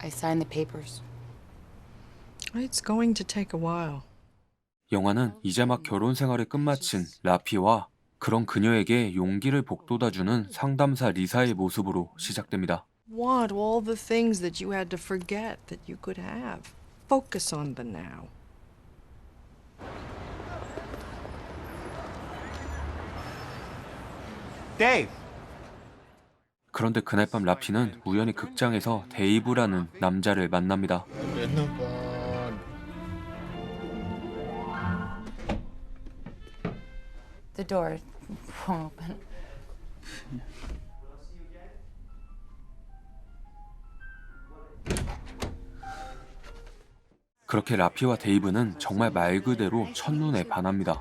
I signed the papers. It's going to take a while. 영화는 이제 막 결혼 생활을 끝마친 라피와 그런 그녀에게 용기를 북돋아주는 상담사 리사의 모습으로 시작됩니다. Want all the things that you had to forget that you could have. Focus on the now. Dave! 그런데 그날 밤 라피는 우연히 극장에서 데이브라는 남자를 만납니다. The door won't open. 그렇게 라피와 데이브는 정말 말 그대로 첫눈에 반합니다.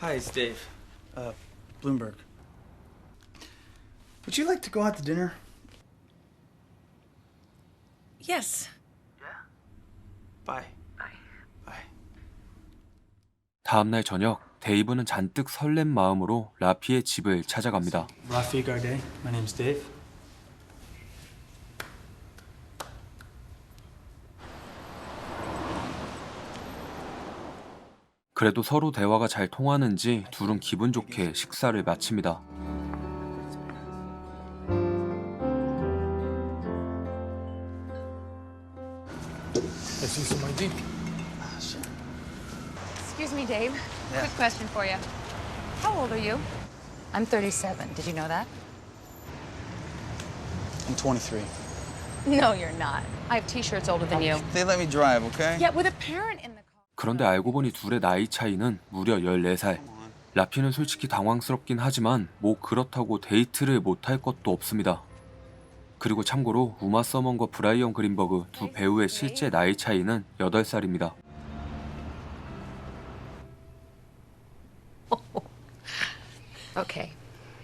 Hi, it's Dave. Uh, Bloomberg. Would you like to go out to dinner? Yes. Bye. Bye. 다음 날 저녁 데이브는 잔뜩 설렘 마음으로 라피의 집을 찾아갑니다. Rafi Garde. My name's Dave. 그래도 서로 대화가 잘 통하는지 둘은 기분 좋게 식사를 마칩니다. Excuse me, Dave. Quick question for you. How old are you? I'm 37. Did you know that? I'm 23. No, you're not. I have t-shirts older than you. They let me drive, okay? Yeah, with a parent in the. 그런데 알고 보니 둘의 나이 차이는 무려 14살. 라피는 솔직히 당황스럽긴 하지만 뭐 그렇다고 데이트를 못할 것도 없습니다. 그리고 참고로 우마 서먼과 브라이언 그린버그 두 배우의 실제 나이 차이는 8살입니다. Okay.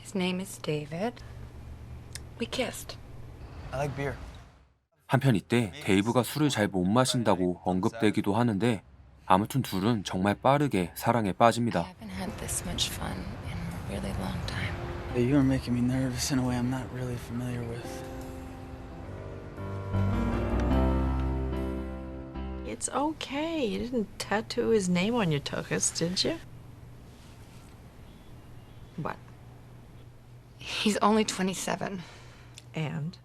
His name is David. We kissed. I like beer. 한편 이때 데이브가 술을 잘 못 마신다고 언급되기도 하는데 아무튼 둘은 정말 빠르게 사랑에 I 빠집니다. haven't had this much fun in a really long time. Hey, you are making me nervous in a way I'm not really familiar with. It's okay. You didn't tattoo his name on your tuchus, did you? What? He's only 27. And?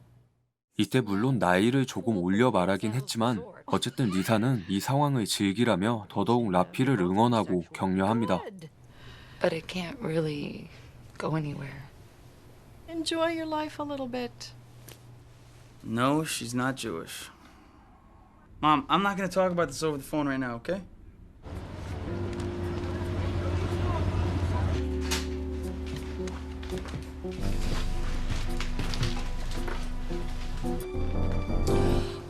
이때 물론 나이를 조금 올려 말하긴 했지만 어쨌든 리사는 이 상황을 즐기라며 더더욱 라피를 응원하고 격려합니다. But it can't really go anywhere. Enjoy your life a little bit. No, she's not Jewish. Mom, I'm not gonna talk about this over the phone right now, okay?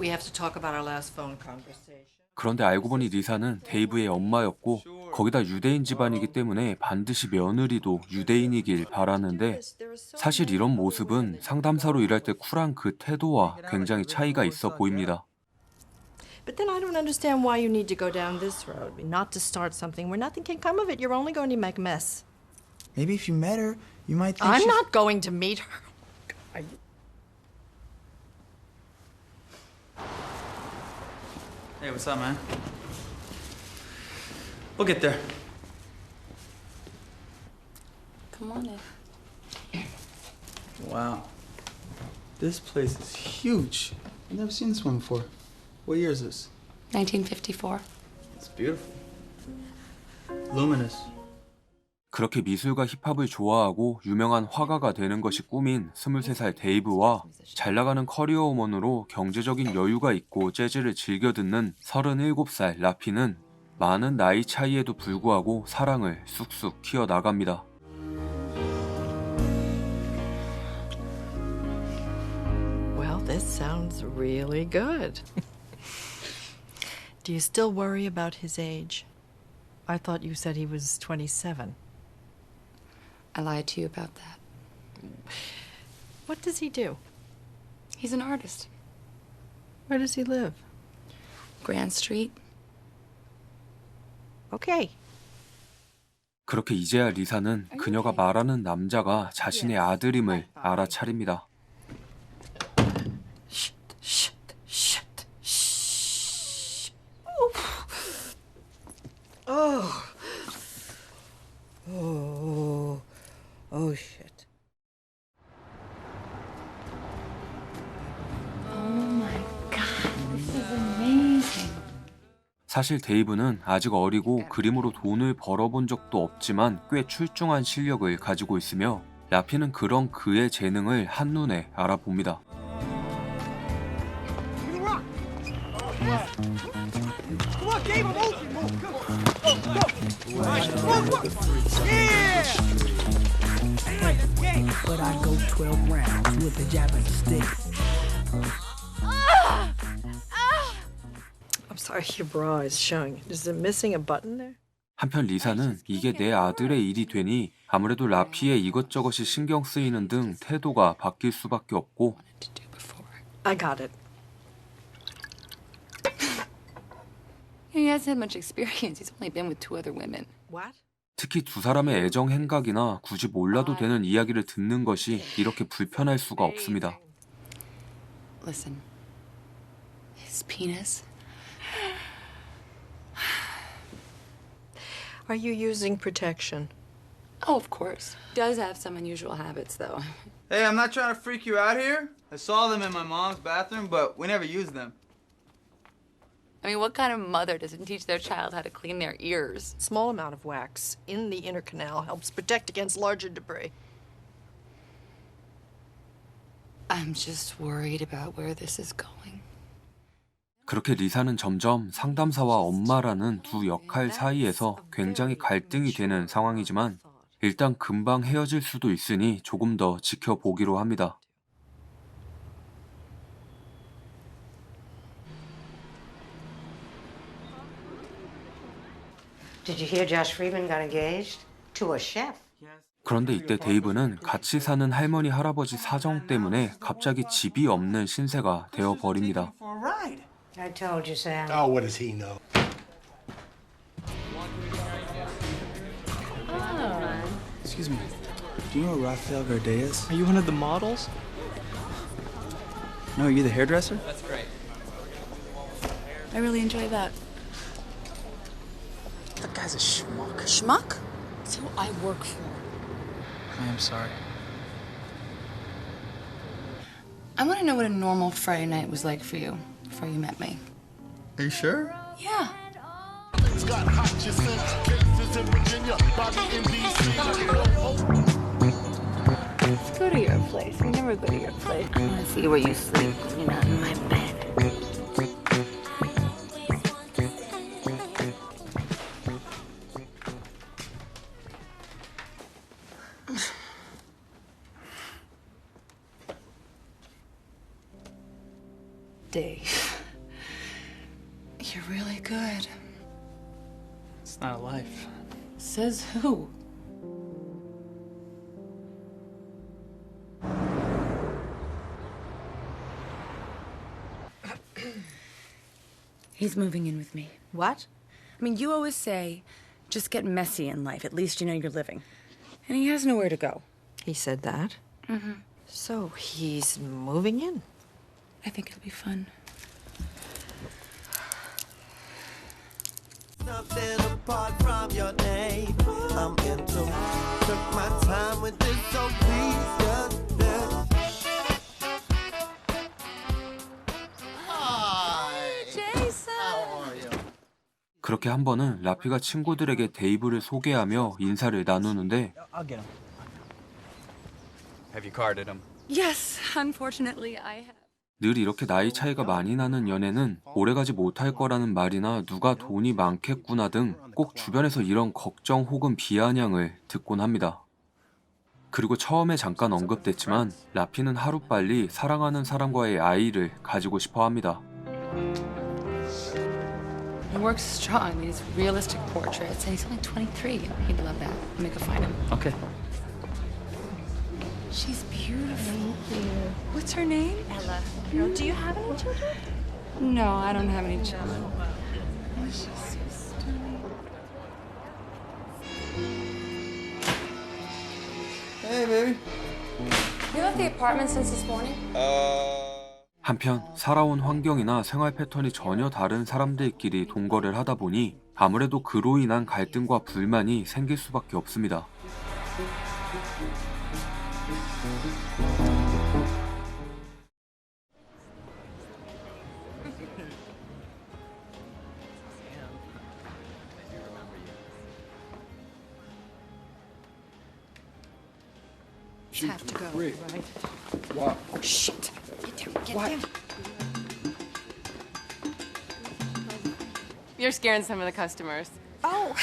We have to talk about our last phone conversation. 그런데 알고 보니 리사는 데이브의 엄마였고 거기다 유대인 집안이기 때문에 반드시 며느리도 유대인이길 바라는데 사실 이런 모습은 상담사로 일할 때 쿨한 그 태도와 굉장히 차이가 있어 보입니다. But then I don't understand why you need to go down this road. Not to start something where nothing can come of it. You're only going to make a mess. Maybe if you met her, you might think I'm she's- not going to meet her. I- Hey, what's up, man? We'll get there. Come on in. Wow. This place is huge. I've never seen this one before. What year is this? 1954. It's beautiful. Luminous. 그렇게 미술과 힙합을 좋아하고 유명한 화가가 되는 것이 꿈인 23살 데이브와 잘 나가는 커리어 우먼으로 경제적인 여유가 있고 재즈를 즐겨 듣는 37살 라피는 많은 나이 차이에도 불구하고 사랑을 쑥쑥 키워나갑니다. Well, this sounds really good. Do you still worry about his age? I thought you said he was 27. I lied to you about that. What does he do? He's an artist. Where does he live? Grand Street. Okay, 그렇게 이제야 리사는 그녀가 말하는 남자가 자신의 아들임을 알아차립니다. 사실 데이브는 아직 어리고 그림으로 돈을 벌어본 적도 없지만 꽤 출중한 실력을 가지고 있으며 라피는 그런 그의 재능을 한눈에 알아봅니다. Sorry, your bra is showing. Is it missing a button there? 한편 리사는 이게 내 아들의 일이 되니 아무래도 라피의 이것저것이 신경 쓰이는 등 태도가 바뀔 수밖에 없고. I got it. He hasn't had much experience. He's only been with two other women. What? 특히 두 사람의 애정 행각이나 굳이 몰라도 되는 이야기를 듣는 것이 이렇게 불편할 수가 없습니다. Listen. His penis. Are you using protection? Oh, of course. Does have some unusual habits, though. Hey, I'm not trying to freak you out here. I saw them in my mom's bathroom, but we never used them. I mean, what kind of mother doesn't teach their child how to clean their ears? Small amount of wax in the inner canal helps protect against larger debris. I'm just worried about where this is going. 그렇게 리사는 점점 상담사와 엄마라는 두 역할 사이에서 굉장히 갈등이 되는 상황이지만 일단 금방 헤어질 수도 있으니 조금 더 지켜보기로 합니다. Did you hear Josh Friedman got engaged? To a chef. 그런데 이때 데이브는 같이 사는 할머니 할아버지 사정 때문에 갑자기 집이 없는 신세가 되어 버립니다. For a ride. I told you, Sam. Oh, what does he know? Oh. Excuse me. Do you know Rafael Garde is? Are you one of the models? No, are you the hairdresser? That's great. I really enjoy that. That guy's a schmuck. Schmuck? That's who I work for. I am sorry. I want to know what a normal Friday night was like for you before you met me. Are you sure? Yeah. Let's go to your place. We never go to your place. I want to see where you sleep you're not in my bed. Who? He's moving in with me. What? I mean, you always say, just get messy in life. At least you know you're living. And he has nowhere to go. He said that. Mm-hmm. So he's moving in. I think it'll be fun. Something apart from your name. I'm into took my time with this, so please just. 그렇게 한 번은 라피가 친구들에게 데이브를 소개하며 인사를 나누는데 I'll get him. Have you carded him? Yes, unfortunately, I have. 늘 이렇게 나이 차이가 많이 나는 연애는 오래가지 못할 거라는 말이나 누가 돈이 많겠구나 등 꼭 주변에서 이런 걱정 혹은 비아냥을 듣곤 합니다. 그리고 처음에 잠깐 언급됐지만 라피는 하루빨리 사랑하는 사람과의 아이를 가지고 싶어 합니다. He works strong. I mean, it's realistic portraits, and he's only 23. He'd love that. Let me go find him. Okay. She's. What's her name? Ella. Do you have any children? No, I don't have any children. Oh. Hey, baby. You left the apartment since this morning? 한편 살아온 환경이나 생활 패턴이 전혀 다른 사람들끼리 동거를 하다 보니 아무래도 그로 인한 갈등과 불만이 생길 수밖에 없습니다. Have to go, right? What? Oh, shit. Get down, get down. You're scaring some of the customers. Oh.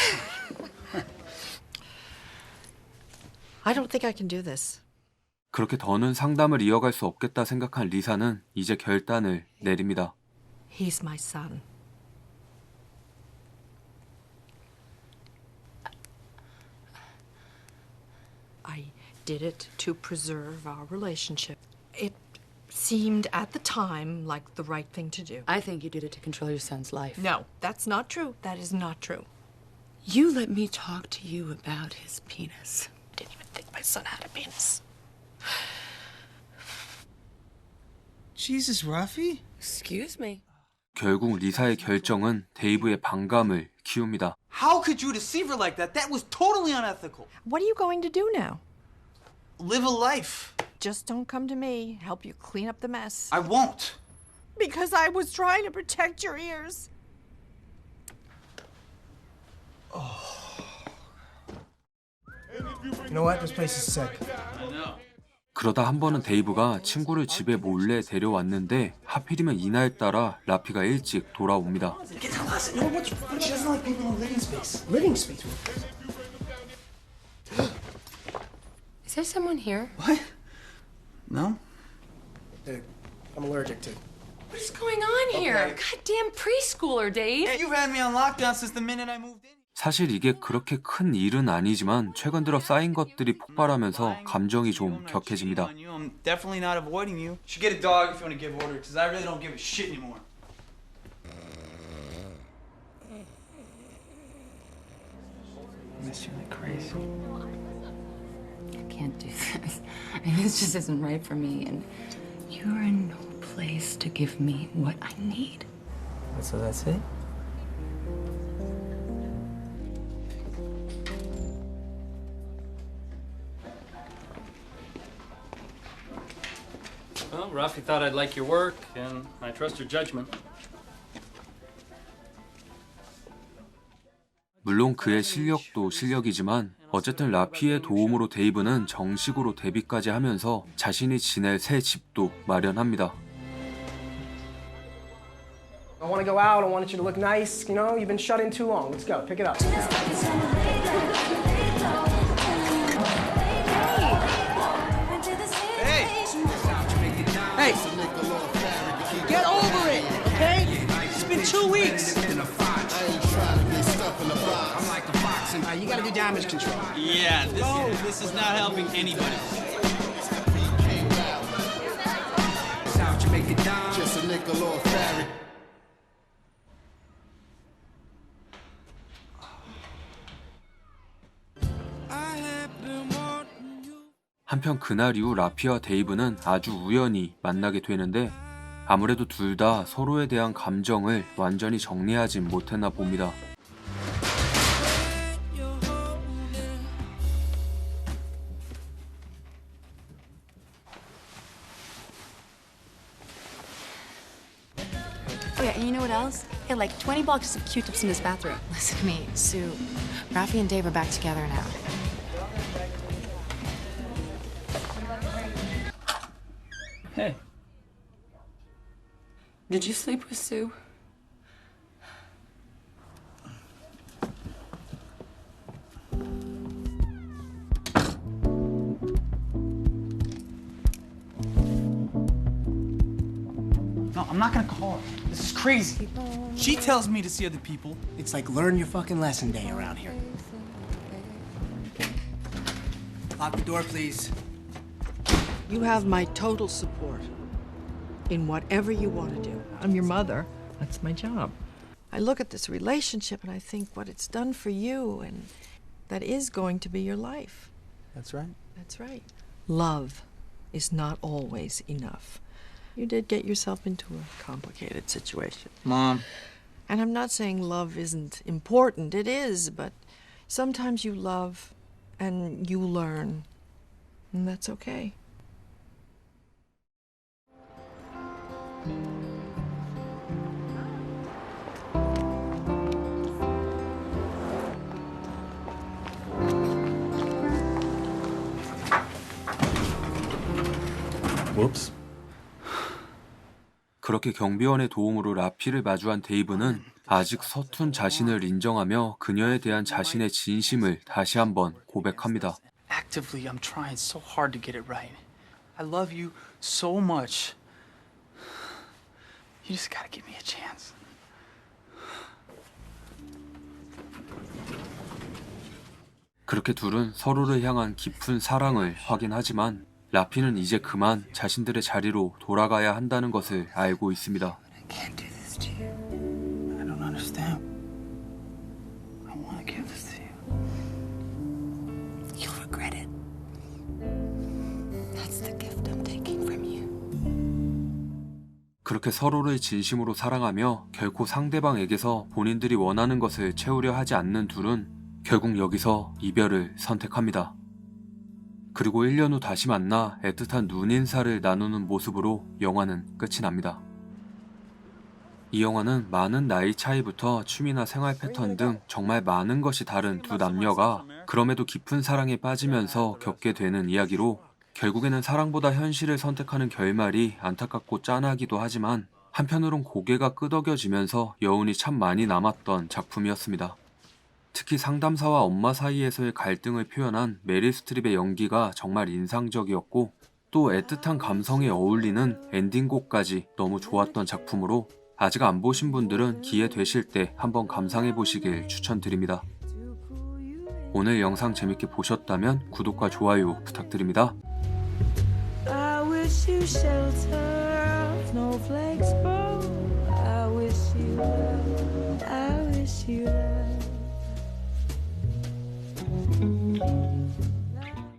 I don't think I can do this. 그렇게 더는 상담을 이어갈 수 없겠다 생각한 리사는 이제 결단을 내립니다. He's my son. did it to preserve our relationship. It seemed at the time like the right thing to do. I think you did it to control your son's life. No, that's not true. That is not true. You let me talk to you about his penis. I didn't even think my son had a penis. Jesus, Rafi? Excuse me. 결국 리사의 결정은 데이브의 반감을 키웁니다. How could you deceive her like that? That was totally unethical. What are you going to do now? Live a life. Just don't come to me. Help you clean up the mess. I won't. Because I was trying to protect your ears. You know what? This place is sick. 그러다 한 번은 데이브가 친구를 집에 몰래 데려왔는데 하필이면 이날 따라 라피가 일찍 돌아옵니다. Get the lesson. No, what's, what, she doesn't like people in living space. Living space. Is there someone here? What? No? Dude, I'm allergic to. What is going on here? Goddamn preschooler, Dave. You've had me on lockdown since the minute I moved in. 사실 이게 그렇게 큰 일은 아니지만 최근 들어 쌓인 것들이 폭발하면서 감정이 좀 격해집니다. I'm definitely not avoiding you. You should get a dog if you want to give order, because I really don't give a shit anymore. Miss you like crazy. I can't do this. I mean, this just isn't right for me, and you're in no place to give me what I need. So that's it? Well, Rafi thought I'd like your work, and I trust your judgment. 물론 그의 실력도 실력이지만 어쨌든 라피의 도움으로 데이브는 정식으로 데뷔까지 하면서 자신이 지낼 새 집도 마련합니다. I want to go out. I want you to look nice. You know, you've been shut in too long. Let's go. Pick it up. Hey! Hey! Get over it, okay? It's been two weeks. Uh, you gotta do damage control. Yeah, this, this is not helping anybody. 한편 그날 이후 라피와 데이브는 아주 우연히 만나게 되는데 아무래도 둘 다 서로에 대한 감정을 완전히 정리하진 못했나 봅니다. 20 boxes of Q-tips in his bathroom. Listen to me, Sue. Rafi and Dave are back together now. Hey, Did you sleep with Sue? Crazy. She tells me to see other people. It's like learn your fucking lesson day around here. Lock the door, please. You have my total support in whatever you want to do. I'm your mother. That's my job. I look at this relationship and I think what it's done for you, and that is going to be your life. That's right. That's right. Love is not always enough. You did get yourself into a complicated situation. Mom. And I'm not saying love isn't important, it is, but sometimes you love and you learn, and that's okay. 그렇게 경비원의 도움으로 라피를 마주한 데이브는 아직 서툰 자신을 인정하며 그녀에 대한 자신의 진심을 다시 한번 고백합니다. Actively, I'm trying so hard to get it right. I love you so much. You just gotta give me a chance. 그렇게 둘은 서로를 향한 깊은 사랑을 확인하지만 라피는 이제 그만 자신들의 자리로 돌아가야 한다는 것을 알고 있습니다. 그렇게 서로를 진심으로 사랑하며 결코 상대방에게서 본인들이 원하는 것을 채우려 하지 않는 둘은 결국 여기서 이별을 선택합니다. 그리고 1년 후 다시 만나 애틋한 눈인사를 나누는 모습으로 영화는 끝이 납니다. 이 영화는 많은 나이 차이부터 취미나 생활 패턴 등 정말 많은 것이 다른 두 남녀가 그럼에도 깊은 사랑에 빠지면서 겪게 되는 이야기로 결국에는 사랑보다 현실을 선택하는 결말이 안타깝고 짠하기도 하지만 한편으론 고개가 끄덕여지면서 여운이 참 많이 남았던 작품이었습니다. 특히 상담사와 엄마 사이에서의 갈등을 표현한 메릴 스트립의 연기가 정말 인상적이었고 또 애틋한 감성에 어울리는 엔딩곡까지 너무 좋았던 작품으로 아직 안 보신 분들은 기회 되실 때 한번 감상해 보시길 추천드립니다. 오늘 영상 재밌게 보셨다면 구독과 좋아요 부탁드립니다. I wish Bye.